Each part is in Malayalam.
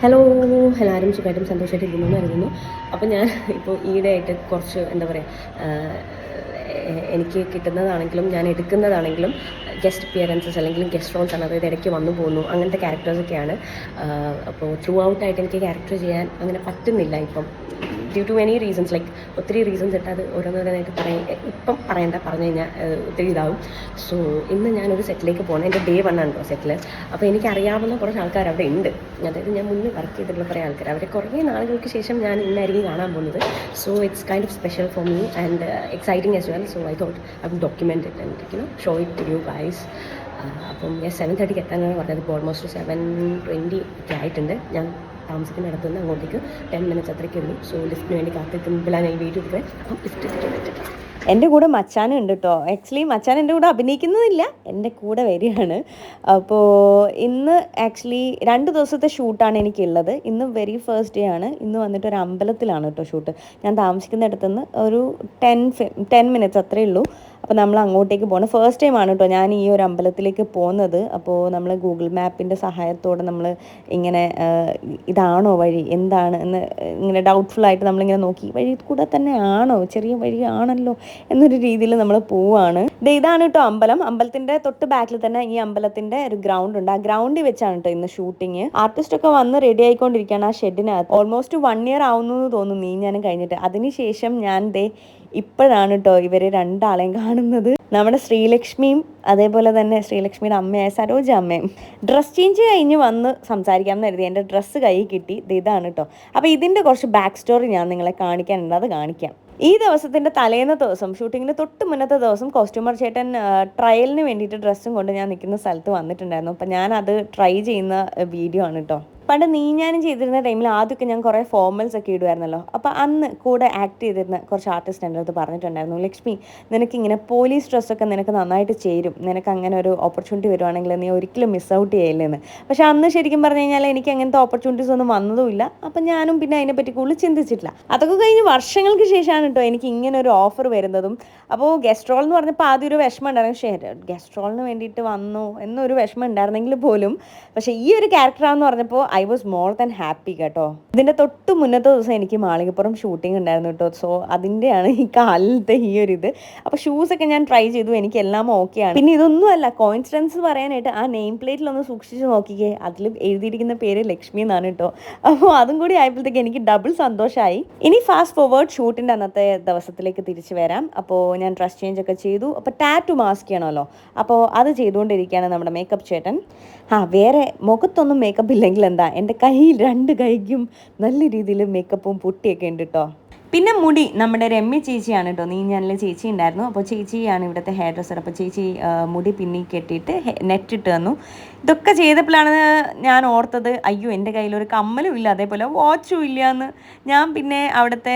ഹലോ എല്ലാവരും സുഖമായിട്ടും സന്തോഷമായിട്ട് ഇരിക്കുന്നു അറിയുന്നു അപ്പോൾ ഞാൻ ഇപ്പോൾ ഈയിടെ ആയിട്ട് കുറച്ച് എന്താ പറയുക എനിക്ക് കിട്ടുന്നതാണെങ്കിലും ഞാൻ എടുക്കുന്നതാണെങ്കിലും ഗസ്റ്റ് അപ്പിയറൻസസ് അല്ലെങ്കിൽ ഗസ്റ്റ് റോൾസ് ആണ്. അതായത് ഇടയ്ക്ക് വന്നു പോകുന്നു. അങ്ങനത്തെ ക്യാരക്ടേഴ്സൊക്കെയാണ് അപ്പോൾ ത്രൂ ഔട്ടായിട്ട് എനിക്ക് ക്യാരക്ടർ ചെയ്യാൻ അങ്ങനെ പറ്റുന്നില്ല ഇപ്പം. Due to many reasons like ഒത്തിരി റീസൺസ് ഇട്ട് അത് ഓരോന്നോരോന്നായിട്ട് പറയാൻ ഇപ്പം പറയണ്ട പറഞ്ഞു കഴിഞ്ഞാൽ ഒത്തിരി ഇതാവും. സോ ഇന്ന് ഞാനൊരു സെറ്റിലേക്ക് പോകണം എന്റെ ഡേ വൺ ആണ് കേട്ടോ സെറ്റിൽ അപ്പോൾ എനിക്കറിയാവുന്ന കുറച്ച് ആൾക്കാർ അവിടെ ഉണ്ട്. അതായത് ഞാൻ മുന്നേ വർക്ക് ചെയ്തിട്ടുള്ള കുറേ ആൾക്കാർ അവരെ കുറേ നാളുകൾക്ക് ശേഷം ഞാൻ ഇന്നായിരിക്കും കാണാൻ പോകുന്നത്. So it's kind of special for me and exciting as well so I thought I document it and you know show it you guys അപ്പം ഞാൻ സെവൻ തേർട്ടിക്ക് എത്താനാണ് പറഞ്ഞത്. ഇപ്പോൾ ഓൾമോസ്റ്റ് സെവൻ ട്വന്റി ഒക്കെ ആയിട്ടുണ്ട്. ഞാൻ താമസിക്കുന്ന ഇടത്തു നിന്ന് അങ്ങോട്ടേക്ക് ടെൻ മിനിറ്റ്സ് അത്രയ്ക്കേ ഉള്ളൂ. സോ ലിഫ്റ്റിന് വേണ്ടി കാത്തിരിക്കുമ്പോഴാണ് ഞാൻ വീട്ടിൽ പോയി അപ്പം ലിഫ്റ്റ് ചെയ്തിട്ടുണ്ട് എന്റെ കൂടെ മച്ചാനും ഉണ്ട് കേട്ടോ ആക്ച്വലി മച്ചാൻ എന്റെ കൂടെ അഭിനയിക്കുന്നതില്ല എന്റെ കൂടെ വരികയാണ്. അപ്പോൾ ഇന്ന് ആക്ച്വലി രണ്ട് ദിവസത്തെ ഷൂട്ടാണ് എനിക്കുള്ളത്. ഇന്ന് വെരി ഫസ്റ്റ് ഡേ ആണ്. ഇന്ന് വന്നിട്ട് ഒരു അമ്പലത്തിലാണ് കേട്ടോ ഷൂട്ട് ഞാൻ താമസിക്കുന്ന ഇടത്തുനിന്ന് ഒരു ടെൻ ടെൻ മിനിറ്റ്സ് അത്രയേ ഉള്ളൂ. അപ്പോൾ നമ്മൾ അങ്ങോട്ടേക്ക് പോകണം ഫസ്റ്റ് ടൈം ആണ് കേട്ടോ ഞാൻ ഈ ഒരു അമ്പലത്തിലേക്ക് പോകുന്നത്. അപ്പോൾ നമ്മൾ ഗൂഗിൾ മാപ്പിന്റെ സഹായത്തോടെ നമ്മൾ ഇങ്ങനെ ഇതാണോ വഴി? എന്താണ്? എന്ന് ഇങ്ങനെ ഡൗട്ട്ഫുൾ ആയിട്ട് നമ്മളിങ്ങനെ നോക്കി. വഴി കൂടെ തന്നെ ആണോ? ചെറിയ വഴി ആണല്ലോ എന്നൊരു രീതിയിൽ നമ്മൾ പോവാണ്. ഇതാണ് കേട്ടോ അമ്പലം. അമ്പലത്തിന്റെ തൊട്ട് ബാക്കിൽ തന്നെ ഈ അമ്പലത്തിന്റെ ഒരു ഗ്രൗണ്ട് ഉണ്ട്. ആ ഗ്രൗണ്ടിൽ വെച്ചാണ് കേട്ടോ ഇന്ന് ഷൂട്ടിങ് ആർട്ടിസ്റ്റൊക്കെ വന്ന് റെഡി ആയിക്കൊണ്ടിരിക്കുകയാണ് ആ ഷെഡിനകത്ത് ഓൾമോസ്റ്റ് വൺ ഇയർ ആവുന്നു തോന്നുന്നു നീ ഞാനും കഴിഞ്ഞിട്ട്. അതിനുശേഷം ഞാൻ ദേ ഇപ്പോഴാണ് കേട്ടോ ഇവരെ രണ്ടാളെയും കാണുന്നത്. നമ്മുടെ ശ്രീലക്ഷ്മിയും അതേപോലെ തന്നെ ശ്രീലക്ഷ്മിയുടെ അമ്മയായ സരോജ അമ്മയും ഡ്രസ് ചേഞ്ച് കഴിഞ്ഞ് വന്ന് സംസാരിക്കാം എന്ന് കരുതി. എന്റെ ഡ്രസ്സ് കയ്യിൽ കിട്ടി. ഇതാണ് കേട്ടോ അപ്പോൾ ഇതിന്റെ കുറച്ച് ബാക്ക് സ്റ്റോറി ഞാൻ നിങ്ങളെ കാണിക്കാനുണ്ട്. അത് കാണിക്കാം. ഈ ദിവസത്തിന്റെ തലേന്ന ദിവസം ഷൂട്ടിങ്ങിന് തൊട്ട് മുന്നത്തെ ദിവസം കോസ്റ്റ്യൂമർ ചേട്ടൻ ട്രയലിന് വേണ്ടിയിട്ട് ഡ്രസ്സും കൊണ്ട് ഞാൻ നിൽക്കുന്ന സ്ഥലത്ത് വന്നിട്ടുണ്ടായിരുന്നു. അപ്പം ഞാനത് ട്രൈ ചെയ്യുന്ന വീഡിയോ ആണ് കേട്ടോ പണ്ട് നീ ഞാനും ചെയ്തിരുന്ന ടൈമിൽ ആദ്യമൊക്കെ ഞാൻ കുറേ ഫോർമൽസ് ഒക്കെ ഇടുമായിരുന്നല്ലോ അപ്പോൾ അന്ന് കൂടെ ആക്ട് ചെയ്തിരുന്ന കുറച്ച് ആർട്ടിസ്റ്റ് എന്റെ അടുത്ത് പറഞ്ഞിട്ടുണ്ടായിരുന്നു ലക്ഷ്മി നിനക്ക് ഇങ്ങനെ പോലീസ് ഡ്രസ്സൊക്കെ നിനക്ക് നന്നായിട്ട് ചേരും. നിനക്ക് അങ്ങനെ ഒരു ഓപ്പർച്യൂണിറ്റി വരുവാണെങ്കിൽ നീ ഒരിക്കലും മിസ് ഔട്ട് ചെയ്യില്ലെന്ന്. പക്ഷെ അന്ന് ശരിക്കും പറഞ്ഞു കഴിഞ്ഞാൽ എനിക്ക് അങ്ങനത്തെ ഓപ്പർച്യൂണിറ്റീസ് ഒന്നും വന്നതുമില്ല അപ്പം ഞാനും പിന്നെ അതിനെപ്പറ്റി കൂടുതൽ ചിന്തിച്ചിട്ടില്ല. അതൊക്കെ കഴിഞ്ഞ് വർഷങ്ങൾക്ക് ശേഷമാണ് കേട്ടോ എനിക്ക് ഇങ്ങനെ ഒരു ഓഫർ വരുന്നതും. അപ്പോൾ ഗെസ്ട്രോൾ എന്ന് പറഞ്ഞപ്പോൾ ആദ്യം ഒരു വിഷമം ഉണ്ടായിരുന്നു. പക്ഷേ ഗസ്ട്രോളിന് വേണ്ടിയിട്ട് വന്നു എന്നൊരു വിഷമം ഉണ്ടായിരുന്നെങ്കിൽ പോലും പക്ഷേ ഈ ഒരു ക്യാരക്ടറാന്ന് പറഞ്ഞപ്പോൾ I was more than happy കേട്ടോ. ഇതിന്റെ തൊട്ട് മുന്നത്തെ ദിവസം എനിക്ക് മാളികപ്പുറം ഷൂട്ടിംഗ് ഉണ്ടായിരുന്നു കേട്ടോ. സോ അതിന്റെയാണ് ഈ കാലിലത്തെ ഈ ഒരു ഇത്. അപ്പൊ ഷൂസ് ഒക്കെ ഞാൻ ട്രൈ ചെയ്തു. എനിക്ക് എല്ലാം ഓക്കെയാണ് പിന്നെ ഇതൊന്നും അല്ല. കോയിൻസിഡൻസ് പറയാനായിട്ട് ആ നെയിം പ്ലേറ്റിൽ ഒന്ന് സൂക്ഷിച്ച് നോക്കിക്കേ. അതിൽ എഴുതിയിരിക്കുന്ന പേര് ലക്ഷ്മി എന്നാണ് കേട്ടോ. അപ്പോൾ അതും കൂടി ആയപ്പോഴത്തേക്ക് എനിക്ക് ഡബിൾ സന്തോഷമായി ഇനി ഫാസ്റ്റ് ഫോർവേഡ് ഷൂട്ടിന്റെ അന്നത്തെ ദിവസത്തിലേക്ക് തിരിച്ചു വരാം. അപ്പോൾ ഞാൻ ഡ്രസ് ചേഞ്ച് ഒക്കെ ചെയ്തു. അപ്പോൾ ടാറ്റു മാസ്ക് ചെയ്യണമല്ലോ. അപ്പോൾ അത് ചെയ്തുകൊണ്ടിരിക്കുകയാണ് നമ്മുടെ മേക്കപ്പ് ചേട്ടൻ. ആ വേറെ മുഖത്തൊന്നും മേക്കപ്പ് ഇല്ലെങ്കിൽ എന്താ എന്റെ കയ്യിൽ രണ്ട് കൈക്കും നല്ല രീതിയിൽ മേക്കപ്പും പൊട്ടിയൊക്കെ ഉണ്ട് കേട്ടോ പിന്നെ മുടി നമ്മുടെ രമ്യ ചേച്ചിയാണ് കേട്ടോ നീ ഞാനിൽ ചേച്ചി ഉണ്ടായിരുന്നു. അപ്പോൾ ചേച്ചിയാണ് ഇവിടുത്തെ ഹെയർ ഡ്രസ്സർ അപ്പോൾ ചേച്ചി മുടി പിന്നി കെട്ടിയിട്ട് നെറ്റ് ഇട്ട് തന്നു. ഇതൊക്കെ ചെയ്തപ്പോഴാണ് ഞാൻ ഓർത്തത് അയ്യോ എന്റെ കയ്യിൽ ഒരു കമ്മലും ഇല്ല അതേപോലെ വാച്ചും ഇല്ല എന്ന് ഞാൻ പിന്നെ അവിടുത്തെ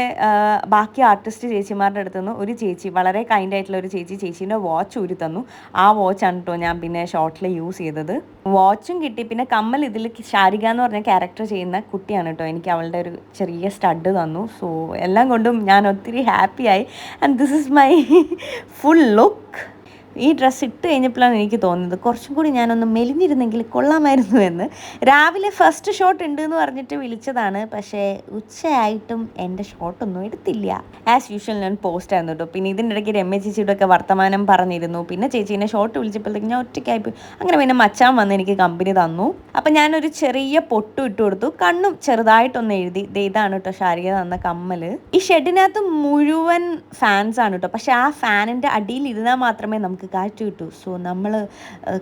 ബാക്കി ആർട്ടിസ്റ്റ് ചേച്ചിമാരുടെ അടുത്ത് നിന്ന് ഒരു ചേച്ചി വളരെ കൈൻഡ് ആയിട്ടുള്ള ഒരു ചേച്ചി ചേച്ചീന്റെ വാച്ച് ഊരി തന്നു. ആ വാച്ചാണ് കേട്ടോ ഞാൻ പിന്നെ ഷോർട്ടിൽ യൂസ് ചെയ്തത്. വാച്ചും കിട്ടി. പിന്നെ കമ്മൽ ഇതിൽ ശാരിക എന്ന് പറഞ്ഞ ക്യാരക്ടർ ചെയ്യുന്ന കുട്ടിയാണ് കേട്ടോ എനിക്ക് അവളുടെ ഒരു ചെറിയ സ്റ്റഡ് തന്നു. സോ എല്ലാം കൊണ്ടും ഞാൻ ഒത്തിരി ഹാപ്പിയായി and this is my full look ഈ ഡ്രസ്സ് ഇട്ട് കഴിഞ്ഞപ്പോഴാണ് എനിക്ക് തോന്നുന്നത്. കുറച്ചും കൂടി ഞാനൊന്ന് മെലിഞ്ഞിരുന്നെങ്കിൽ കൊള്ളാമായിരുന്നു എന്ന്. രാവിലെ ഫസ്റ്റ് ഷോട്ട് ഉണ്ട് എന്ന് പറഞ്ഞിട്ട് വിളിച്ചതാണ്. പക്ഷേ ഉച്ചയായിട്ടും എന്റെ ഷോട്ടൊന്നും എടുത്തില്ല. ആസ് യൂഷ്വൽ ഞാൻ പോസ്റ്റ് ആയിരുന്നു കേട്ടോ പിന്നെ ഇതിന്റെ ഇടയ്ക്ക് രമ്യ ചേച്ചിയുടെ ഒക്കെ വർത്തമാനം പറഞ്ഞിരുന്നു. പിന്നെ ചേച്ചീനെ ഷോട്ട് വിളിച്ചപ്പോഴത്തേക്ക് ഞാൻ ഒറ്റയ്ക്കായിപ്പോയി അങ്ങനെ പിന്നെ മച്ചാൻ വന്ന് എനിക്ക് കമ്പനി തന്നു. അപ്പം ഞാനൊരു ചെറിയ പൊട്ടും ഇട്ട് കൊടുത്തു. കണ്ണും ചെറുതായിട്ടൊന്ന് എഴുതി. ഇതാണ് കേട്ടോ ശാരിക തന്ന കമ്മൽ ഈ ഷെഡിനകത്ത് മുഴുവൻ ഫാൻസ് ആണ് കേട്ടോ പക്ഷേ ആ ഫാനിന്റെ അടിയിൽ ഇരുന്നാൽ മാത്രമേ നമുക്ക് കാറ്റ് കിട്ടൂ. സോ നമ്മൾ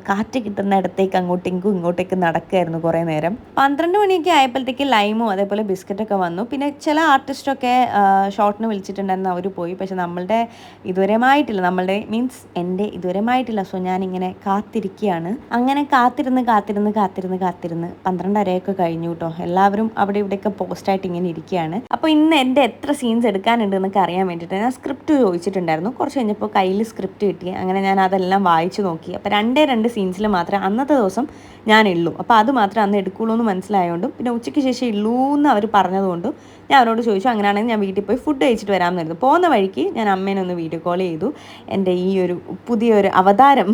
കാറ്റ് കിട്ടുന്ന ഇടത്തേക്ക് അങ്ങോട്ടേക്കും ഇങ്ങോട്ടേക്കും നടക്കുമായിരുന്നു കുറേ നേരം. പന്ത്രണ്ട് മണിയൊക്കെ ആയപ്പോഴത്തേക്ക് ലൈമും അതേപോലെ ബിസ്ക്കറ്റൊക്കെ വന്നു. പിന്നെ ചില ആർട്ടിസ്റ്റൊക്കെ ഷോർട്ടിന് വിളിച്ചിട്ടുണ്ടായിരുന്നു. അവർ പോയി. പക്ഷെ നമ്മളുടെ ഇതുവരെമായിട്ടില്ല. നമ്മളുടെ മീൻസ് എന്റെ ഇതുവരെമായിട്ടില്ല. സോ ഞാനിങ്ങനെ കാത്തിരിക്കുകയാണ്. അങ്ങനെ കാത്തിരുന്ന് കാത്തിരുന്ന് കാത്തിരുന്ന് കാത്തിരുന്ന് പന്ത്രണ്ടരയൊക്കെ കഴിഞ്ഞു കേട്ടോ. എല്ലാവരും അവിടെ ഇവിടെയൊക്കെ പോസ്റ്റായിട്ട് ഇങ്ങനെ ഇരിക്കുകയാണ്. അപ്പോൾ ഇന്ന് എന്റെ എത്ര സീൻസ് എടുക്കാനുണ്ട് എന്നൊക്കെ അറിയാൻ വേണ്ടിയിട്ട് ഞാൻ സ്ക്രിപ്റ്റ് ചോദിച്ചിട്ടുണ്ടായിരുന്നു. കുറച്ച് കഴിഞ്ഞപ്പോൾ കയ്യിൽ സ്ക്രിപ്റ്റ് കിട്ടി. അങ്ങനെ ഞാൻ അതെല്ലാം വായിച്ചു നോക്കി. അപ്പോൾ രണ്ടേ രണ്ട് സീൻസിൽ മാത്രമേ അന്നത്തെ ദിവസം ഞാൻ ഉള്ളൂ അപ്പോൾ അത് മാത്രമേ അന്ന് എടുക്കുള്ളൂ എന്ന് മനസ്സിലായതുകൊണ്ടും പിന്നെ ഉച്ചയ്ക്ക് ശേഷം ഉള്ളൂ എന്ന് അവർ പറഞ്ഞതുകൊണ്ടും ഞാൻ അവരോട് ചോദിച്ചു അങ്ങനെയാണെങ്കിൽ ഞാൻ വീട്ടിൽ പോയി ഫുഡ് കഴിച്ചിട്ട് വരാമെന്നായിരുന്നു പോകുന്ന വഴിക്ക് ഞാൻ അമ്മേനെ ഒന്ന് വീഡിയോ കോൾ ചെയ്തു. എന്റെ ഈ ഒരു പുതിയൊരു അവതാരം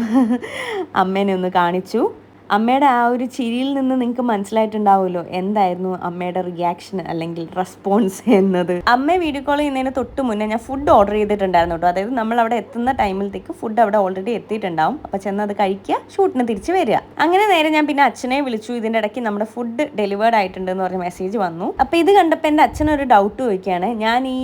അമ്മേനെ ഒന്ന് കാണിച്ചു. അമ്മയുടെ ആ ഒരു ചിരിയിൽ നിന്ന് നിങ്ങൾക്ക് മനസ്സിലായിട്ടുണ്ടാവുമല്ലോ എന്തായിരുന്നു അമ്മയുടെ റിയാക്ഷൻ അല്ലെങ്കിൽ റെസ്പോൺസ് എന്നത്. അമ്മ വീഡിയോ കോൾ ചെയ്യുന്നതിന് തൊട്ട് മുന്നേ ഞാൻ ഫുഡ് ഓർഡർ ചെയ്തിട്ടുണ്ടായിരുന്നു കേട്ടോ. അതായത് നമ്മൾ അവിടെ എത്തുന്ന ടൈമിലത്തേക്ക് ഫുഡ് അവിടെ ഓൾറെഡി എത്തിയിട്ടുണ്ടാവും. അപ്പോൾ ചെന്ന് അത് കഴിക്കുക ഷൂട്ടിന് തിരിച്ച് വരിക. അങ്ങനെ നേരെ ഞാൻ പിന്നെ അച്ഛനെ വിളിച്ചു. ഇതിന്റെ ഇടയ്ക്ക് നമ്മുടെ ഫുഡ് ഡെലിവേർഡ് ആയിട്ടുണ്ട് എന്ന് പറഞ്ഞ മെസ്സേജ് വന്നു. അപ്പോൾ ഇത് കണ്ടപ്പോൾ അച്ഛൻ ഒരു ഡൗട്ട് ചോദിക്കുകയാണ്. ഞാൻ ഈ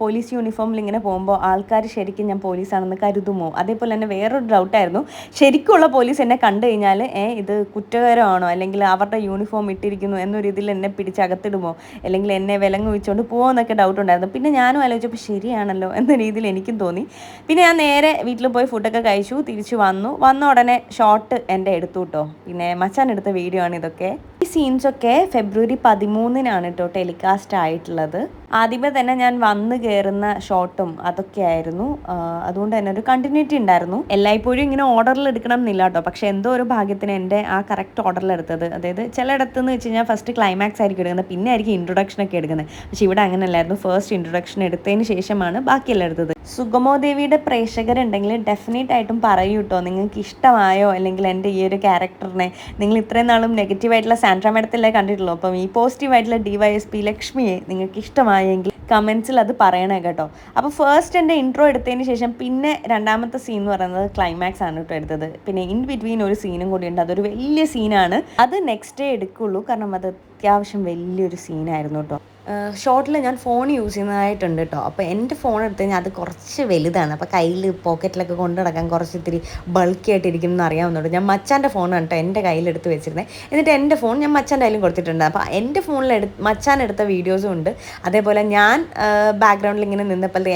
പോലീസ് യൂണിഫോമിൽ ഇങ്ങനെ പോകുമ്പോൾ ആൾക്കാർ ശരിക്കും ഞാൻ പോലീസാണെന്ന് കരുതുമോ? അതേപോലെ തന്നെ വേറൊരു ഡൗട്ടായിരുന്നു ശരിക്കുള്ള പോലീസ് എന്നെ കണ്ടു കഴിഞ്ഞാൽ ഏ ഇത് കുറ്റകരമാണോ? അല്ലെങ്കിൽ അവരുടെ യൂണിഫോം ഇട്ടിരിക്കുന്നു എന്നൊരു ഇതിൽ എന്നെ പിടിച്ചകത്തിടുമോ? അല്ലെങ്കിൽ എന്നെ വിലങ്ങ് വെച്ചുകൊണ്ട് പോകുമോ എന്നൊക്കെ ഡൗട്ട് ഉണ്ടായിരുന്നു. പിന്നെ ഞാനും ആലോചിച്ചപ്പോൾ ശരിയാണല്ലോ എന്ന രീതിയിൽ എനിക്കും തോന്നി. പിന്നെ ഞാൻ നേരെ വീട്ടിൽ പോയി ഫുഡൊക്കെ കഴിച്ചു തിരിച്ചു വന്നു. വന്ന ഉടനെ ഷോട്ട് എന്റെ എടുത്തു കേട്ടോ പിന്നെ മച്ചാൻ എടുത്ത വീഡിയോ ആണ് ഇതൊക്കെ. സീൻസൊക്കെ ഫെബ്രുവരി പതിമൂന്നിനാണ് കേട്ടോ ടെലികാസ്റ്റ് ആയിട്ടുള്ളത് ആദ്യമേ തന്നെ ഞാൻ വന്ന് കയറുന്ന ഷോട്ടും അതൊക്കെ ആയിരുന്നു അതുകൊണ്ട് തന്നെ ഒരു കണ്ടിന്യൂറ്റി ഉണ്ടായിരുന്നു. എല്ലായ്പ്പോഴും ഇങ്ങനെ ഓർഡറിൽ എടുക്കണം എന്നില്ല കേട്ടോ പക്ഷെ എന്തോ ഒരു ഭാഗ്യത്തിന് എന്റെ ആ കറക്റ്റ് ഓർഡറിൽ എടുത്തത്. അതായത് ചിലയിടത്ത് എന്ന് വെച്ച് കഴിഞ്ഞാൽ ഫസ്റ്റ് ക്ലൈമാക്സ് ആയിരിക്കും എടുക്കുന്നത്. പിന്നെ ആയിരിക്കും ഇൻട്രൊഡക്ഷൻ ഒക്കെ എടുക്കുന്നത്. പക്ഷെ ഇവിടെ അങ്ങനെ അല്ലായിരുന്നു. ഫസ്റ്റ് ഇൻട്രൊഡക്ഷൻ എടുത്തതിന് ശേഷമാണ് ബാക്കിയെല്ലാം എടുത്തത്. സുഗമോ ദേവിയുടെ പ്രേക്ഷകരുണ്ടെങ്കിൽ ഡെഫിനറ്റ് ആയിട്ടും പറയൂ കേട്ടോ നിങ്ങൾക്ക് ഇഷ്ടമായോ? അല്ലെങ്കിൽ എന്റെ ഈ ഒരു ക്യാരക്ടറിനെ നിങ്ങൾ ഇത്രയും നാളും നെഗറ്റീവായിട്ടുള്ള മേഡത്തിലേ കണ്ടിട്ടുള്ളൂ. അപ്പം ഈ പോസിറ്റീവായിട്ടുള്ള ഡി വൈ എസ് പി ലക്ഷ്മിയെ നിങ്ങൾക്ക് ഇഷ്ടമായെങ്കിൽ കമൻസിൽ അത് പറയണേ കേട്ടോ. അപ്പോൾ ഫസ്റ്റ് എന്റെ ഇൻട്രോ എടുത്തതിന് ശേഷം പിന്നെ രണ്ടാമത്തെ സീൻ എന്ന് പറയുന്നത് ക്ലൈമാക്സ് ആണ് കേട്ടോ എടുത്തത്. പിന്നെ ഇൻ ബിറ്റ്വീൻ ഒരു സീനും കൂടി ഉണ്ട്. അതൊരു വലിയ സീനാണ് അത് നെക്സ്റ്റ് ഡേ എടുക്കുള്ളൂ. കാരണം അത് അത്യാവശ്യം വലിയൊരു സീനായിരുന്നു കേട്ടോ. ഷോർട്ടിൽ ഞാൻ ഫോൺ യൂസ് ചെയ്യുന്നതായിട്ടുണ്ട് കേട്ടോ. അപ്പോൾ എന്റെ ഫോൺ എടുത്ത് കഴിഞ്ഞാൽ അത് കുറച്ച് വലുതാണ്. അപ്പോൾ കയ്യിൽ പോക്കറ്റിലൊക്കെ കൊണ്ടു നടക്കാൻ കുറച്ച് ഇത്തിരി ബൾക്കി ആയിട്ട് ഇരിക്കുമെന്ന് അറിയാവുന്നുണ്ട് ഞാൻ മച്ചാന്റെ ഫോണാണ് കേട്ടോ എന്റെ കയ്യിലെടുത്ത് വെച്ചിരുന്നത് എന്നിട്ട് എന്റെ ഫോൺ ഞാൻ മച്ചാന്റെ കയ്യിലും കൊടുത്തിട്ടുണ്ട്. അപ്പോൾ എന്റെ ഫോണിൽ എടു മച്ചാൻ എടുത്ത വീഡിയോസും ഉണ്ട്. അതേപോലെ ഞാൻ ബാക്ക്ഗ്രൗണ്ടിൽ ഇങ്ങനെ നിന്നപ്പോൾ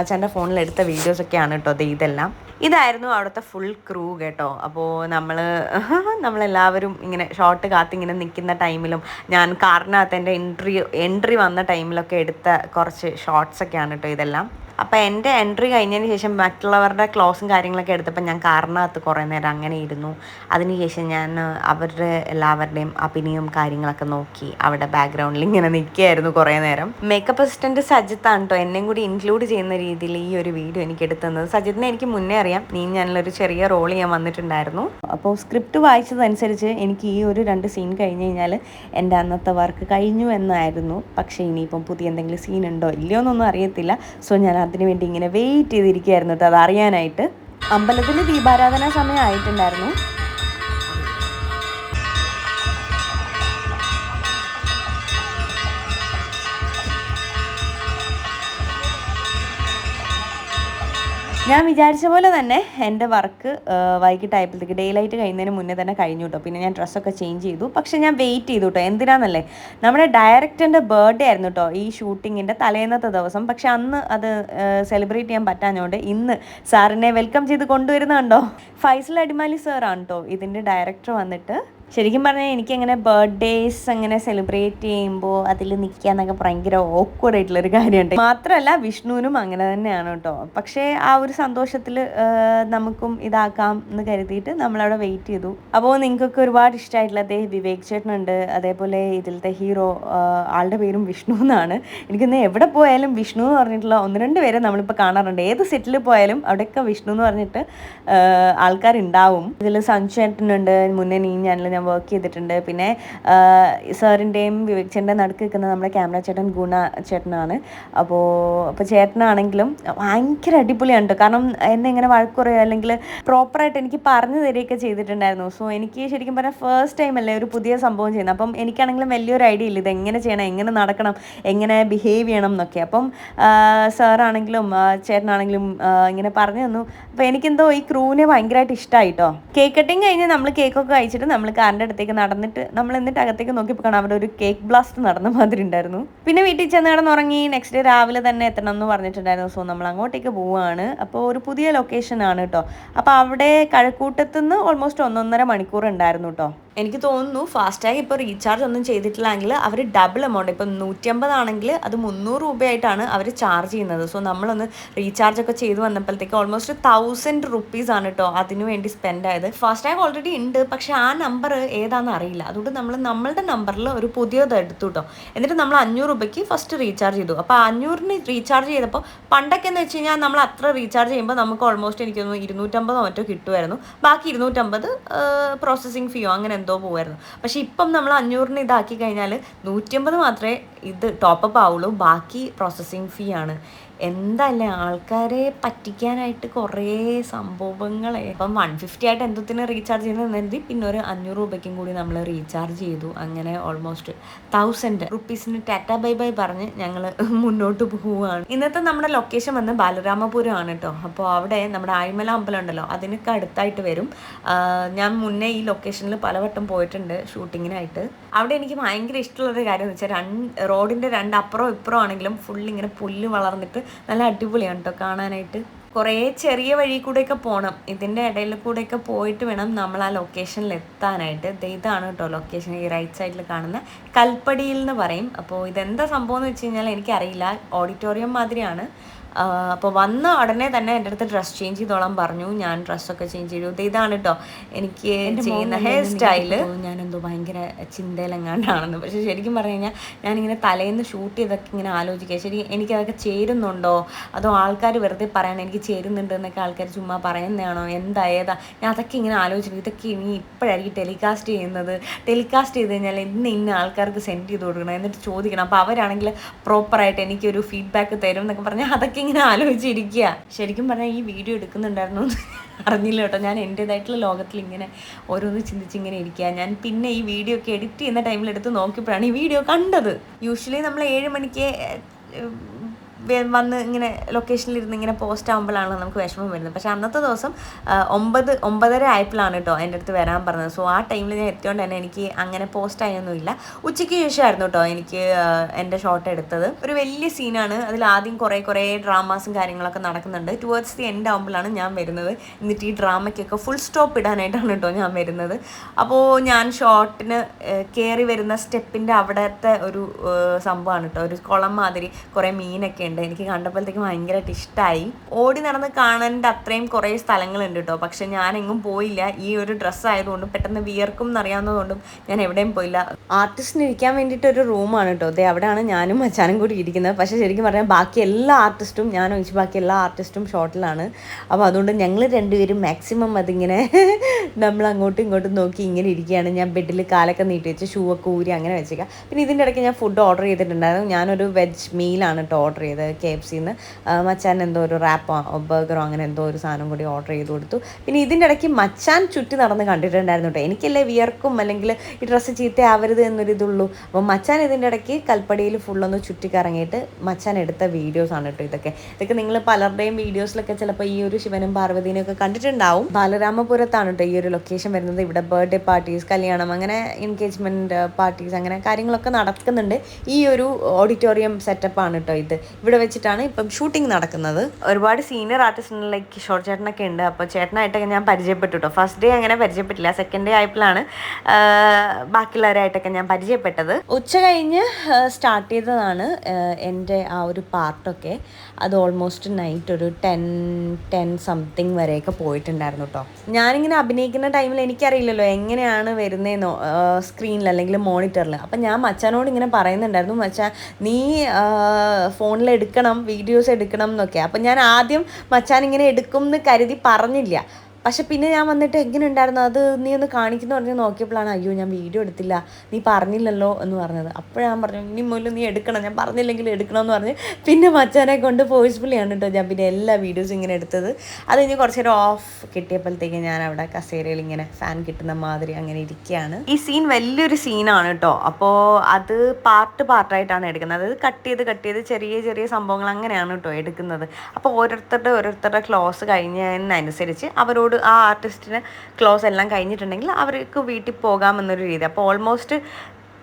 മച്ചാന്റെ ഫോണിൽ എടുത്ത വീഡിയോസൊക്കെയാണ് കേട്ടോ അത് ഇതെല്ലാം. ഇതായിരുന്നു അവിടുത്തെ ഫുൾ ക്രൂ കേട്ടോ. അപ്പോൾ നമ്മൾ നമ്മളെല്ലാവരും ഇങ്ങനെ ഷോർട്ട് കാത്തിങ്ങനെ നിൽക്കുന്ന ടൈമിലും ഞാൻ കാറിനകത്ത് എന്റെ എൻട്രി എൻട്രി വന്ന ടൈമിലൊക്കെ എടുത്ത കുറച്ച് ഷോർട്സ് ഒക്കെയാണ് കേട്ടോ ഇതെല്ലാം. അപ്പോൾ എന്റെ എൻട്രി കഴിഞ്ഞതിന് ശേഷം മറ്റുള്ളവരുടെ ക്ലോസും കാര്യങ്ങളൊക്കെ എടുത്തപ്പോൾ ഞാൻ കാറിനകത്ത് കുറേ നേരം അങ്ങനെ ഇരുന്നു. അതിനുശേഷം ഞാൻ അവരുടെ എല്ലാവരുടെയും അഭിനയവും കാര്യങ്ങളൊക്കെ നോക്കി. അവിടെ ബാക്ക്ഗ്രൗണ്ടിൽ ഇങ്ങനെ നിൽക്കുകയായിരുന്നു കുറേ നേരം. മേക്കപ്പ് അസിസ്റ്റന്റ് സജിത്താണ് കേട്ടോ എന്നെയും കൂടി ഇൻക്ലൂഡ് ചെയ്യുന്ന രീതിയിൽ ഈ ഒരു വീഡിയോ എനിക്ക് എടുത്തുന്നത് സജിത്തിനെ എനിക്ക് മുന്നേ അറിയാം. നീ ഞാനിലൊരു ചെറിയ റോൾ ചെയ്യാൻ വന്നിട്ടുണ്ടായിരുന്നു. അപ്പോൾ സ്ക്രിപ്റ്റ് വായിച്ചതനുസരിച്ച് എനിക്ക് ഈ ഒരു രണ്ട് സീൻ കഴിഞ്ഞ് കഴിഞ്ഞാൽ എന്റെ അന്നത്തെ വർക്ക് കഴിഞ്ഞു എന്നായിരുന്നു. പക്ഷേ ഇനിയിപ്പം പുതിയ എന്തെങ്കിലും സീൻ ഉണ്ടോ ഇല്ലയോ എന്നൊന്നും അറിയത്തില്ല. സോ ഞാൻ അതിന് വേണ്ടി ഇങ്ങനെ വെയിറ്റ് ചെയ്തിരിക്കുകയായിരുന്നു കേട്ടോ അത് അറിയാനായിട്ട്. അമ്പലത്തിൽ ദീപാരാധന സമയം ആയിട്ടുണ്ടായിരുന്നു. ഞാൻ വിചാരിച്ച പോലെ തന്നെ എന്റെ വർക്ക് വൈകിട്ടായപ്പോഴത്തേക്ക് ഡേ ലൈറ്റ് കഴിയുന്നതിന് മുന്നേ തന്നെ കഴിഞ്ഞു കേട്ടോ പിന്നെ ഞാൻ ഡ്രസ്സൊക്കെ ചേഞ്ച് ചെയ്തു. പക്ഷേ ഞാൻ വെയിറ്റ് ചെയ്തു കേട്ടോ എന്തിനാന്നല്ലേ? നമ്മുടെ ഡയറക്ടറിന്റെ ബർത്ത്ഡേ ആയിരുന്നു കേട്ടോ ഈ ഷൂട്ടിങ്ങിന്റെ തലേന്നത്തെ ദിവസം. പക്ഷെ അന്ന് അത് സെലിബ്രേറ്റ് ചെയ്യാൻ പറ്റാഞ്ഞോണ്ട് ഇന്ന് സാറിനെ വെൽക്കം ചെയ്ത് കൊണ്ടുവരുന്നുണ്ടോ ഫൈസൽ അടിമാലി സാറാണ് കേട്ടോ ഇതിന്റെ ഡയറക്ടർ വന്നിട്ട് ശരിക്കും പറഞ്ഞാൽ എനിക്കങ്ങനെ ബർത്ത്ഡേസ് അങ്ങനെ സെലിബ്രേറ്റ് ചെയ്യുമ്പോൾ അതിൽ നിൽക്കുക എന്നൊക്കെ ഭയങ്കര ഓക്വേർഡ് ആയിട്ടുള്ളൊരു കാര്യമുണ്ട്. മാത്രമല്ല വിഷ്ണുവിനും അങ്ങനെ തന്നെയാണ് കേട്ടോ. പക്ഷേ ആ ഒരു സന്തോഷത്തിൽ നമുക്കും ഇതാക്കാം എന്ന് കരുതിയിട്ട് നമ്മളവിടെ വെയിറ്റ് ചെയ്തു. അപ്പോൾ നിങ്ങൾക്കൊക്കെ ഒരുപാട് ഇഷ്ടമായിട്ടുള്ള അദ്ദേഹം വിവേക് ചേട്ടനുണ്ട്. അതേപോലെ ഇതിലത്തെ ഹീറോ ആളുടെ പേരും വിഷ്ണു എന്നാണ്. എനിക്കിന്ന് എവിടെ പോയാലും വിഷ്ണു എന്ന് പറഞ്ഞിട്ടുള്ള ഒന്ന് രണ്ട് പേരെ നമ്മളിപ്പോൾ കാണാറുണ്ട്. ഏത് സെറ്റിൽ പോയാലും അവിടെയൊക്കെ വിഷ്ണു എന്ന് പറഞ്ഞിട്ട് ആൾക്കാരുണ്ടാവും. ഇതിൽ സഞ്ജുചേട്ടനുണ്ട് മുന്നേ നീ ഞാനിൽ ഞാൻ വർക്ക് ചെയ്തിട്ടുണ്ട്. പിന്നെ സാറിന്റെയും വിവേക് ചേട്ടന്റെ നടുക്ക് നിൽക്കുന്ന നമ്മുടെ ക്യാമറ ചേട്ടൻ ഗുണ ചേട്ടനാണ്. അപ്പോൾ അപ്പോൾ ചേട്ടനാണെങ്കിലും ഭയങ്കര അടിപൊളിയാണ് കേട്ടോ കാരണം എന്നെ ഇങ്ങനെ വഴക്ക് പറയുക അല്ലെങ്കിൽ പ്രോപ്പറായിട്ട് എനിക്ക് പറഞ്ഞു തരികയൊക്കെ ചെയ്തിട്ടുണ്ടായിരുന്നു. സോ എനിക്ക് ശരിക്കും പറഞ്ഞാൽ ഫസ്റ്റ് ടൈം അല്ലേ ഒരു പുതിയ സംഭവം ചെയ്യുന്നത്. അപ്പം എനിക്കാണെങ്കിലും വലിയൊരു ഐഡിയ ഇല്ല. ഇത് എങ്ങനെ ചെയ്യണം? എങ്ങനെ നടക്കണം? എങ്ങനെ ബിഹേവ് ചെയ്യണം എന്നൊക്കെ. അപ്പം സാറാണെങ്കിലും ചേട്ടനാണെങ്കിലും ഇങ്ങനെ പറഞ്ഞു തന്നു. അപ്പോൾ എനിക്കെന്തോ ഈ ക്രൂവിനെ ഭയങ്കരമായിട്ട് ഇഷ്ടമായി കേട്ടോ കേക്ക് കട്ടിങ് കഴിഞ്ഞ് നമ്മൾ കേക്കൊക്കെ കഴിച്ചിട്ട് നമ്മൾ കാറിന്റെ അടുത്തേക്ക് നടന്നിട്ട് നമ്മൾ എന്നിട്ട് അകത്തേക്ക് നോക്കിയപ്പോൾ കാണാം അവിടെ ഒരു കേക്ക് ബ്ലാസ്റ്റ് നടന്ന മാതിരി ഉണ്ടായിരുന്നു. പിന്നെ വീട്ടിൽ ചെന്ന് കിടന്നുറങ്ങി നെക്സ്റ്റ് ഡേ രാവിലെ തന്നെ എത്തണം എന്ന് പറഞ്ഞിട്ടുണ്ടായിരുന്നു. സോ നമ്മൾ അങ്ങോട്ടേക്ക് പോവുകയാണ് അപ്പോൾ ഒരു പുതിയ ലൊക്കേഷൻ ആണ് കേട്ടോ അപ്പോൾ അവിടെ കഴക്കൂട്ടത്തു നിന്ന് ഓൾമോസ്റ്റ് ഒന്നൊന്നര മണിക്കൂർ ഉണ്ടായിരുന്നു കേട്ടോ എനിക്ക് തോന്നുന്നു ഫാസ്ടാഗ് ഇപ്പോൾ റീചാർജ് ഒന്നും ചെയ്തിട്ടില്ലെങ്കിൽ അവർ ഡബിൾ എമൗണ്ട് ഇപ്പം നൂറ്റമ്പതാണെങ്കിൽ അത് മുന്നൂറ് രൂപയായിട്ടാണ് അവർ ചാർജ് ചെയ്യുന്നത്. സോ നമ്മളൊന്ന് റീചാർജ് ഒക്കെ ചെയ്ത് വന്നപ്പോഴത്തേക്ക് ഓൾമോസ്റ്റ് തൗസൻഡ് റുപ്പീസ് ആണ് കേട്ടോ അതിനുവേണ്ടി സ്പെൻഡ് ആയത്. ഫാസ്ടാഗ് ഓൾറെഡി ഉണ്ട്. പക്ഷേ ആ നമ്പർ ഏതാണെന്ന് അറിയില്ല. അതുകൊണ്ട് നമ്മൾ നമ്മളുടെ നമ്പറിൽ ഒരു പുതിയത് എടുത്തു കേട്ടോ എന്നിട്ട് നമ്മൾ അഞ്ഞൂറ് രൂപയ്ക്ക് ഫസ്റ്റ് റീചാർജ് ചെയ്തു. അപ്പോൾ അഞ്ഞൂറിന് റീചാർജ് ചെയ്തപ്പോൾ പണ്ടൊക്കെ എന്ന് വെച്ച് കഴിഞ്ഞാൽ നമ്മൾ അത്ര റീചാർജ് ചെയ്യുമ്പോൾ നമുക്ക് ഓൾമോസ്റ്റ് എനിക്ക് തോന്നുന്നു ഇരുന്നൂറ്റമ്പതോ മറ്റോ കിട്ടുമായിരുന്നു ബാക്കി ഇരുന്നൂറ്റമ്പത് പ്രോസസ്സിങ് ഫീയോ അങ്ങനെ എന്തോ പോകുമായിരുന്നു പക്ഷേ ഇപ്പം നമ്മൾ അഞ്ഞൂറിന് ഇതാക്കി കഴിഞ്ഞാൽ നൂറ്റമ്പത് മാത്രമേ ഇത് ടോപ്പപ്പ് ആവുള്ളൂ. ബാക്കി പ്രോസസ്സിങ് ഫീ ആണ്. എന്തല്ലേ ആൾക്കാരെ പറ്റിക്കാനായിട്ട് കുറേ സംഭവങ്ങളെ. ഇപ്പം വൺ ഫിഫ്റ്റി ആയിട്ട് എന്തത്തിന് റീചാർജ് ചെയ്യുന്നത് പിന്നെ ഒരു അഞ്ഞൂറ് രൂപയ്ക്കും കൂടി നമ്മൾ റീചാർജ് ചെയ്തു. അങ്ങനെ ഓൾമോസ്റ്റ് തൗസൻഡ് റുപ്പീസിന് ടാറ്റ ബൈ ബൈ പറഞ്ഞ് ഞങ്ങൾ മുന്നോട്ട് പോവുകയാണ്. ഇന്നത്തെ നമ്മുടെ ലൊക്കേഷൻ വന്ന് ബാലരാമപുരം ആണ് കേട്ടോ. അപ്പോൾ അവിടെ നമ്മുടെ ആയ്മല അമ്പലം ഉണ്ടല്ലോ. അതിനൊക്കെ അടുത്തായിട്ട് വരും. ഞാൻ മുന്നേ ഈ ലൊക്കേഷനിൽ പലവട്ടം പോയിട്ടുണ്ട് ഷൂട്ടിങ്ങിനായിട്ട് അവിടെ എനിക്ക് ഭയങ്കര ഇഷ്ടമുള്ളൊരു കാര്യം എന്ന് വെച്ചാൽ രണ്ട് റോഡിന്റെ രണ്ട് അപ്പുറം ഇപ്പുറം ആണെങ്കിലും ഫുൾ ഇങ്ങനെ പുല്ല് വളർന്നിട്ട് നല്ല അടിപൊളിയാണ് കേട്ടോ കാണാനായിട്ട്. കുറേ ചെറിയ വഴി കൂടെയൊക്കെ പോകണം ഇതിന്റെ ഇടയിൽ കൂടെയൊക്കെ പോയിട്ട് വേണം നമ്മൾ ആ ലൊക്കേഷനിൽ എത്താനായിട്ട്. ഇതാണ് കേട്ടോ ലൊക്കേഷൻ ഈ റൈറ്റ് സൈഡിൽ കാണുന്ന കൽപ്പടിയിൽ എന്ന് പറയും. അപ്പോൾ ഇതെന്താ സംഭവം എന്ന് വെച്ച് കഴിഞ്ഞാൽ എനിക്കറിയില്ല. ഓഡിറ്റോറിയം മാതിരിയാണ്. അപ്പോൾ വന്ന ഉടനെ തന്നെ എന്റെ അടുത്ത് ഡ്രസ്സ് ചേഞ്ച് ചെയ്തോളാൻ പറഞ്ഞു. ഞാൻ ഡ്രസ്സൊക്കെ ചേഞ്ച് ചെയ്തു. ഇതാണ് കേട്ടോ എനിക്ക് ചെയ്യുന്ന ഹെയർ സ്റ്റൈൽ ഞാൻ എന്തോ ഭയങ്കര ചിന്തയിലെങ്ങാണ്ടാണെന്ന്. പക്ഷെ ശരിക്കും പറഞ്ഞു കഴിഞ്ഞാൽ ഞാനിങ്ങനെ തലേന്ന് ഷൂട്ട് ചെയ്തൊക്കെ ഇങ്ങനെ ആലോചിക്കുക. ശരി എനിക്കതൊക്കെ ചേരുന്നുണ്ടോ? അതോ ആൾക്കാർ വെറുതെ പറയണം എനിക്ക് ചേരുന്നുണ്ട് എന്നൊക്കെ ആൾക്കാർ ചുമ്മാ പറയുന്നതാണോ? എന്താ ഏതാ? ഞാൻ അതൊക്കെ ഇങ്ങനെ ആലോചിച്ചു ഇതൊക്കെ ഇനി ഇപ്പോഴായിരിക്കും ടെലികാസ്റ്റ് ചെയ്യുന്നത്. ടെലികാസ്റ്റ് ചെയ്ത് കഴിഞ്ഞാൽ ഇന്ന് ഇന്ന ആൾക്കാർക്ക് സെൻഡ് ചെയ്ത് കൊടുക്കണം. എന്നിട്ട് ചോദിക്കണം. അപ്പോൾ അവരാണെങ്കിൽ പ്രോപ്പറായിട്ട് എനിക്കൊരു ഫീഡ്ബാക്ക് തരും എന്നൊക്കെ പറഞ്ഞാൽ അതൊക്കെ ഇങ്ങനെ ആലോചിച്ചിരിക്കുക ശരിക്കും പറഞ്ഞാൽ ഈ വീഡിയോ എടുക്കുന്നുണ്ടായിരുന്നു അറിഞ്ഞില്ല കേട്ടോ. ഞാൻ എന്റേതായിട്ടുള്ള ലോകത്തിൽ ഇങ്ങനെ ഓരോന്ന് ചിന്തിച്ച് ഇങ്ങനെ ഇരിക്കുക ഞാൻ പിന്നെ ഈ വീഡിയോ ഒക്കെ എഡിറ്റ് ചെയ്യുന്ന ടൈമിൽ എടുത്ത് നോക്കിയപ്പോഴാണ് ഈ വീഡിയോ കണ്ടത്. യൂഷ്വലി നമ്മൾ ഏഴ് മണിക്ക് വന്ന് ഇങ്ങനെ ലൊക്കേഷനിൽ ഇരുന്ന് ഇങ്ങനെ പോസ്റ്റ് ആകുമ്പോഴാണ് നമുക്ക് വിഷമം വരുന്നത്. പക്ഷേ അന്നത്തെ ദിവസം ഒമ്പത് ഒമ്പതര ആയപ്പോഴാണ് കേട്ടോ എന്റെ അടുത്ത് വരാൻ പറഞ്ഞത്. സോ ആ ടൈമിൽ ഞാൻ എത്തിയോണ്ട് തന്നെ എനിക്ക് അങ്ങനെ പോസ്റ്റ് ആയൊന്നുമില്ല. ഉച്ചയ്ക്ക് ശേഷമായിരുന്നു കേട്ടോ എനിക്ക് എന്റെ ഷോട്ട് എടുത്തത്. ഒരു വലിയ സീനാണ് അതിൽ ആദ്യം കുറേ കുറേ ഡ്രാമാസും കാര്യങ്ങളൊക്കെ നടക്കുന്നുണ്ട്. ടുവേർഡ്സ് ദി എൻഡ് ആകുമ്പോഴാണ് ഞാൻ വരുന്നത്. എന്നിട്ട് ഈ ഡ്രാമയ്ക്കൊക്കെ ഫുൾ സ്റ്റോപ്പ് ഇടാനായിട്ടാണ് കേട്ടോ ഞാൻ വരുന്നത്. അപ്പോൾ ഞാൻ ഷോട്ടിന് കയറി വരുന്ന സ്റ്റെപ്പിന്റെ അവിടത്തെ ഒരു സംഭവമാണ് കേട്ടോ ഒരു കുളം മാതിരി കുറേ മീനൊക്കെ ഉണ്ട്. എനിക്ക് കണ്ടപ്പോഴത്തേക്കും ഭയങ്കരമായിട്ട് ഇഷ്ടമായി ഓടി നടന്ന് കാണേണ്ട അത്രയും കുറേ സ്ഥലങ്ങളുണ്ട് കേട്ടോ പക്ഷെ ഞാൻ എങ്ങും പോയില്ല. ഈ ഒരു ഡ്രസ്സ് ആയതുകൊണ്ടും പെട്ടെന്ന് വിയർക്കും എന്നറിയാവുന്നതുകൊണ്ടും ഞാൻ എവിടെയും പോയില്ല. ആർട്ടിസ്റ്റിന് ഇരിക്കാൻ വേണ്ടിയിട്ട് ഒരു റൂമാണ് കേട്ടോ അതെ അവിടെയാണ് ഞാനും മച്ചാനും കൂടി ഇരിക്കുന്നത്. പക്ഷേ ശരിക്കും പറഞ്ഞാൽ ബാക്കി എല്ലാ ആർട്ടിസ്റ്റും ഞാൻ ഒഴിച്ച് ബാക്കി എല്ലാ ആർട്ടിസ്റ്റും ഷോട്ടിലാണ്. അപ്പോൾ അതുകൊണ്ട് ഞങ്ങൾ രണ്ടുപേരും മാക്സിമം അതിങ്ങനെ നമ്മൾ അങ്ങോട്ടും ഇങ്ങോട്ടും നോക്കി ഇങ്ങനെ ഇരിക്കുകയാണ്. ഞാൻ ബെഡിൽ കാലൊക്കെ നീട്ടി വെച്ച് ഷൂ ഒക്കെ ഊരി അങ്ങനെ വെച്ചേക്കാം. പിന്നെ ഇതിന്റെ ഇടയ്ക്ക് ഞാൻ ഫുഡ് ഓർഡർ ചെയ്തിട്ടുണ്ടായിരുന്നു. ഞാനൊരു വെജ് മീലാണ് കേട്ടോ ഓർഡർ ചെയ്തത്. കെ എഫ് സിന്ന് മച്ചാൻ എന്തോ ഒരു റാപ്പോ ബർഗറോ അങ്ങനെ എന്തോ ഒരു സാധനം കൂടി ഓർഡർ ചെയ്ത് കൊടുത്തു. പിന്നെ ഇതിന്റെ ഇടയ്ക്ക് മച്ചാൻ ചുറ്റി നടന്ന് കണ്ടിട്ടുണ്ടായിരുന്നു കേട്ടോ. എനിക്കല്ലേ വിയർക്കും അല്ലെങ്കിൽ ഈ ഡ്രസ്സ് ചീത്തയാവരുത് എന്നൊരു ഇതുള്ളൂ. അപ്പോൾ മച്ചാൻ ഇതിന്റെ ഇടയ്ക്ക് കൽപ്പടിയിൽ ഫുള്ളൊന്ന് ചുറ്റി കറങ്ങിയിട്ട് മച്ചാൻ എടുത്ത വീഡിയോസാണ് കേട്ടോ ഇതൊക്കെ. ഇതൊക്കെ നിങ്ങൾ പലരുടെയും വീഡിയോസിലൊക്കെ ചിലപ്പോൾ ഈ ഒരു ശിവനും പാർവതിനും ഒക്കെ കണ്ടിട്ടുണ്ടാവും. ബാലരാമപുരത്താണ് കേട്ടോ ഈ ഒരു ലൊക്കേഷൻ വരുന്നത്. ഇവിടെ ബർത്ത്ഡേ പാർട്ടീസ് കല്യാണം അങ്ങനെ എൻഗേജ്മെന്റ് പാർട്ടീസ് അങ്ങനെ കാര്യങ്ങളൊക്കെ നടക്കുന്നുണ്ട്. ഈ ഒരു ഓഡിറ്റോറിയം സെറ്റപ്പാണ് കേട്ടോ ഇത്. ഇവിടെ വെച്ചിട്ടാണ് ഇപ്പം ഷൂട്ടിംഗ് നടക്കുന്നത്. ഒരുപാട് സീനിയർ ആർട്ടിസ്റ്റ് ലൈക്ക് കിഷോർ ചേട്ടനൊക്കെ ഉണ്ട്. അപ്പോൾ ചേട്ടനായിട്ടൊക്കെ ഞാൻ പരിചയപ്പെട്ടു കേട്ടോ ഫസ്റ്റ് ഡേ അങ്ങനെ പരിചയപ്പെട്ടില്ല. സെക്കൻഡ് ഡേ ആയപ്പോഴാണ് ബാക്കിയുള്ളവരായിട്ടൊക്കെ ഞാൻ പരിചയപ്പെട്ടത്. ഉച്ച കഴിഞ്ഞ് സ്റ്റാർട്ട് ചെയ്തതാണ് എന്റെ ആ ഒരു പാർട്ടൊക്കെ അത് ഓൾമോസ്റ്റ് നൈറ്റ് ഒരു ടെൻ ടെൻ സംതിങ് വരെയൊക്കെ പോയിട്ടുണ്ടായിരുന്നു കേട്ടോ ഞാനിങ്ങനെ അഭിനയിക്കുന്ന ടൈമിൽ എനിക്കറിയില്ലല്ലോ എങ്ങനെയാണ് വരുന്നതെന്നോ സ്ക്രീനിൽ അല്ലെങ്കിൽ മോണിറ്ററിൽ അപ്പം ഞാൻ മച്ചാനോട് ഇങ്ങനെ പറയുന്നുണ്ടായിരുന്നു മച്ചാ നീ ഫോണിൽ എടുക്കണം വീഡിയോസ് എടുക്കണം എന്നൊക്കെ. അപ്പം ഞാൻ ആദ്യം മച്ചാൻ ഇങ്ങനെ എടുക്കും എന്ന് കരുതി പറഞ്ഞില്ല. പക്ഷെ പിന്നെ ഞാൻ വന്നിട്ട് എങ്ങനെ ഉണ്ടായിരുന്നു അത് നീ ഒന്ന് കാണിക്കുന്നു പറഞ്ഞ് നോക്കിയപ്പോഴാണ് അയ്യോ ഞാൻ വീഡിയോ എടുത്തില്ല. നീ പറഞ്ഞില്ലല്ലോ എന്ന് പറഞ്ഞത്. അപ്പോഴാണ് പറഞ്ഞു ഇനി മുതൽ നീ എടുക്കണം. ഞാൻ പറഞ്ഞില്ലെങ്കിൽ എടുക്കണം എന്ന് പറഞ്ഞ് പിന്നെ മച്ചാനെ കൊണ്ട് ഫോഴ്സ്ഫുള്ളിയാണ് കേട്ടോ ഞാൻ പിന്നെ എല്ലാ വീഡിയോസും ഇങ്ങനെ എടുത്തത്. അത് കഴിഞ്ഞ് കുറച്ച് നേരം ഓഫ് കിട്ടിയപ്പോഴത്തേക്ക് ഞാൻ അവിടെ കസേരയിൽ ഇങ്ങനെ ഫാൻ കിട്ടുന്ന മാതിരി അങ്ങനെ ഇരിക്കുകയാണ്. ഈ സീൻ വലിയൊരു സീനാണ് കേട്ടോ അപ്പോൾ അത് പാർട്ട് പാർട്ടായിട്ടാണ് എടുക്കുന്നത്. അതായത് കട്ട് ചെയ്ത് കട്ട് ചെയ്ത് ചെറിയ ചെറിയ സംഭവങ്ങൾ അങ്ങനെയാണ് കേട്ടോ എടുക്കുന്നത്. അപ്പോൾ ഓരോരുത്തരുടെ ഓരോരുത്തരുടെ ക്ലോസ് കഴിഞ്ഞതിനനുസരിച്ച് അവരോട് ആ ആർട്ടിസ്റ്റിന് ക്ലോസ് എല്ലാം കഴിഞ്ഞിട്ടുണ്ടെങ്കിൽ അവർക്ക് വീട്ടിൽ പോകാമെന്നൊരു രീതി. അപ്പോൾ ഓൾമോസ്റ്റ്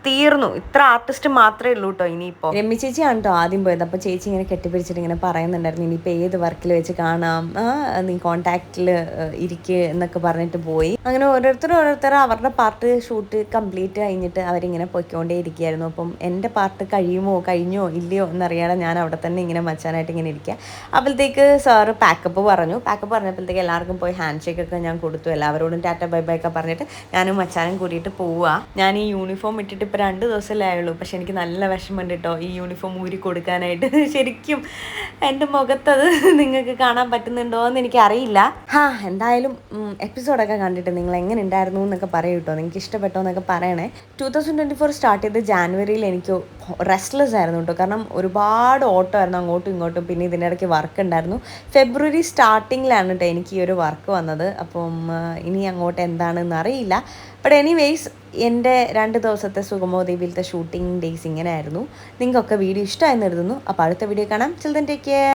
തീർന്നു. ഇത്ര ആർട്ടിസ്റ്റ് മാത്രമേ ഉള്ളൂ കേട്ടോ ഇനിയിപ്പോൾ രമ്യ ചേച്ചിയാണ് കേട്ടോ ആദ്യം പോയത്. അപ്പോൾ ചേച്ചി ഇങ്ങനെ കെട്ടിപ്പിടിച്ചിട്ട് ഇങ്ങനെ പറയുന്നുണ്ടായിരുന്നു. ഇനിയിപ്പോൾ ഏത് വർക്കിൽ വെച്ച് കാണാം? നീ കോണ്ടാക്റ്റിൽ ഇരിക്കുക എന്നൊക്കെ പറഞ്ഞിട്ട് പോയി. അങ്ങനെ ഓരോരുത്തർ ഓരോരുത്തർ അവരുടെ പാർട്ട് ഷൂട്ട് കംപ്ലീറ്റ് കഴിഞ്ഞിട്ട് അവരിങ്ങനെ പൊയ്ക്കൊണ്ടേ ഇരിക്കുകയായിരുന്നു. അപ്പം എന്റെ പാർട്ട് കഴിയുമോ കഴിഞ്ഞോ ഇല്ലയോ എന്നറിയാതെ ഞാൻ അവിടെ തന്നെ ഇങ്ങനെ മച്ചാനായിട്ട് ഇങ്ങനെ ഇരിക്കുക. അപ്പോഴത്തേക്ക് സാറ് പാക്കപ്പ് പറഞ്ഞു. പാക്കപ്പ് പറഞ്ഞപ്പോഴത്തേക്ക് എല്ലാവർക്കും പോയി ഹാൻഡ് ഷേക്ക് ഒക്കെ ഞാൻ കൊടുത്തു. എല്ലാവരോടും ടാറ്റ ബൈ ബൈ ഒക്കെ പറഞ്ഞിട്ട് ഞാനും മച്ചാനും കൂടിയിട്ട് പോവുക. ഞാൻ ഈ യൂണിഫോം ഇട്ടിട്ട് ഇപ്പോൾ രണ്ട് ദിവസമല്ലേ ആയുള്ളൂ. പക്ഷെ എനിക്ക് നല്ല വിഷമമുണ്ട് കേട്ടോ ഈ യൂണിഫോം ഊരി കൊടുക്കാനായിട്ട്. ശരിക്കും എന്റെ മുഖത്തത് നിങ്ങൾക്ക് കാണാൻ പറ്റുന്നുണ്ടോ എന്ന് എനിക്കറിയില്ല. ഹാ എന്തായാലും എപ്പിസോഡൊക്കെ കണ്ടിട്ട് നിങ്ങൾ എങ്ങനെ ഉണ്ടായിരുന്നു എന്നൊക്കെ പറയൂ കേട്ടോ നിങ്ങൾക്ക് ഇഷ്ടപ്പെട്ടോ എന്നൊക്കെ പറയണേ. Two thousand twenty four start ചെയ്ത് ജാനുവരിയിൽ എനിക്ക് റെസ്റ്റ്ലെസ് ആയിരുന്നു കേട്ടോ കാരണം ഒരുപാട് ഓട്ടോ ആയിരുന്നു അങ്ങോട്ടും ഇങ്ങോട്ടും. പിന്നെ ഇതിന്റെ ഇടയ്ക്ക് വർക്ക് ഉണ്ടായിരുന്നു. ഫെബ്രുവരി സ്റ്റാർട്ടിങ്ങിലാണ് കേട്ടോ എനിക്ക് ഈ ഒരു വർക്ക് വന്നത്. അപ്പം ഇനി അങ്ങോട്ട് എന്താണെന്ന് അറിയില്ല. ബട്ട് എനിവേയ്സ് എന്റെ രണ്ട് ദിവസത്തെ സുഗമോ ദേവിയിലത്തെ ഷൂട്ടിംഗ് ഡേയ്സ് ഇങ്ങനെ ആയിരുന്നു നിങ്ങൾക്കൊക്കെ വീഡിയോ ഇഷ്ടമായി നിർത്തുന്നു അപ്പോൾ അടുത്ത വീഡിയോ കാണാം. Children take care